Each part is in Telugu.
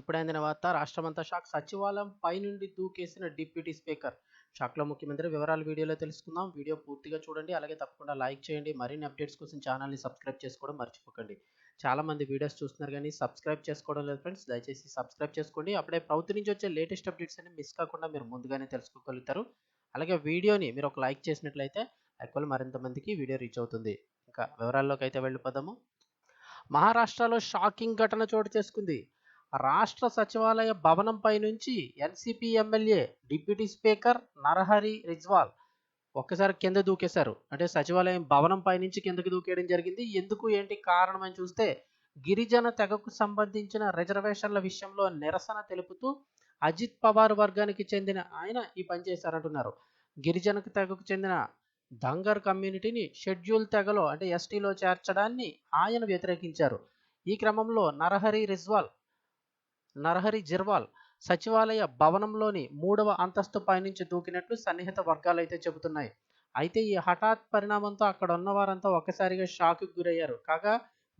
ఇప్పుడైన వార్త రాష్ట్రమంతా షాక్. సచివాలయం పైనుండి దూకేసిన డిప్యూటీ స్పీకర్. షాక్లో ముఖ్యమంత్రి వివరాలు వీడియోలో తెలుసుకుందాం. వీడియో పూర్తిగా చూడండి. అలాగే తప్పకుండా లైక్ చేయండి. మరిన్ని అప్డేట్స్ కోసం ఛానల్ని సబ్స్క్రైబ్ చేసుకోవడం మర్చిపోకండి. చాలా మంది వీడియోస్ చూస్తున్నారు కానీ సబ్స్క్రైబ్ చేసుకోవడం లేదు ఫ్రెండ్స్. దయచేసి సబ్స్క్రైబ్ చేసుకోండి. అప్పుడే ప్రభుత్వం నుంచి వచ్చే లేటెస్ట్ అప్డేట్స్ అన్ని మిస్ కాకుండా మీరు ముందుగానే తెలుసుకోగలుగుతారు. అలాగే వీడియోని మీరు ఒక లైక్ చేసినట్లయితే ఎక్కువ మరింత మందికి వీడియో రీచ్ అవుతుంది. ఇంకా వివరాల్లోకి అయితే వెళ్ళిపోదాము. మహారాష్ట్రలో షాకింగ్ ఘటన చోటు చేసుకుంది. రాష్ట్ర సచివాలయ భవనంపై నుంచి NCP MLA deputy speaker Narahari Zirwal ఒక్కసారి కింద దూకేశారు. అంటే సచివాలయం భవనం పై నుంచి కిందకి దూకేయడం జరిగింది. ఎందుకు ఏంటి కారణం అని చూస్తే గిరిజన తెగకు సంబంధించిన రిజర్వేషన్ల విషయంలో నిరసన తెలుపుతూ అజిత్ పవార్ వర్గానికి చెందిన ఆయన ఈ పని చేశారంటున్నారు. గిరిజన తెగకు చెందిన దంగర్ కమ్యూనిటీని షెడ్యూల్ తెగలో అంటే ఎస్టీలో చేర్చడాన్ని ఆయన వ్యతిరేకించారు. ఈ క్రమంలో నరహరి రిజ్వాల్ నరహరి జిర్వాల్ సచివాలయ భవనంలోని మూడవ అంతస్తు పైనుంచి దూకినట్లు సన్నిహిత వర్గాలు అయితే చెబుతున్నాయి. అయితే ఈ హఠాత్ పరిణామంతో అక్కడ ఉన్న వారంతా ఒక్కసారిగా షాక్కి గురయ్యారు. కాగా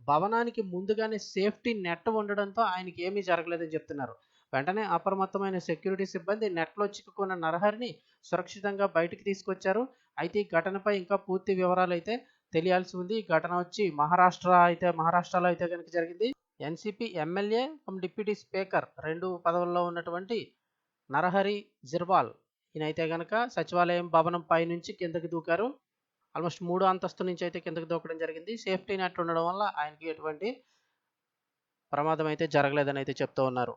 భవనానికి ముందుగానే సేఫ్టీ నెట్ ఉండడంతో ఆయనకి ఏమీ జరగలేదని చెప్తున్నారు. వెంటనే అప్రమత్తమైన సెక్యూరిటీ సిబ్బంది నెట్లో చిక్కుకున్న నరహరిని సురక్షితంగా బయటికి తీసుకొచ్చారు. అయితే ఈ ఘటనపై ఇంకా పూర్తి వివరాలు అయితే తెలియాల్సి ఉంది. ఈ ఘటన వచ్చి మహారాష్ట్ర అయితే మహారాష్ట్రలో అయితే కనుక జరిగింది. ఎన్సిపి ఎమ్మెల్యే డిప్యూటీ స్పీకర్ రెండు పదవుల్లో ఉన్నటువంటి నరహరి జిర్వాల్. ఈయనైతే కనుక సచివాలయం భవనం పై నుంచి కిందకి దూకారు. ఆల్మోస్ట్ మూడు అంతస్తు నుంచి అయితే కిందకి దూకడం జరిగింది. సేఫ్టీ నెట్ ఉండడం వల్ల ఆయనకి ఎటువంటి ప్రమాదం అయితే జరగలేదని అయితే చెప్తూ ఉన్నారు.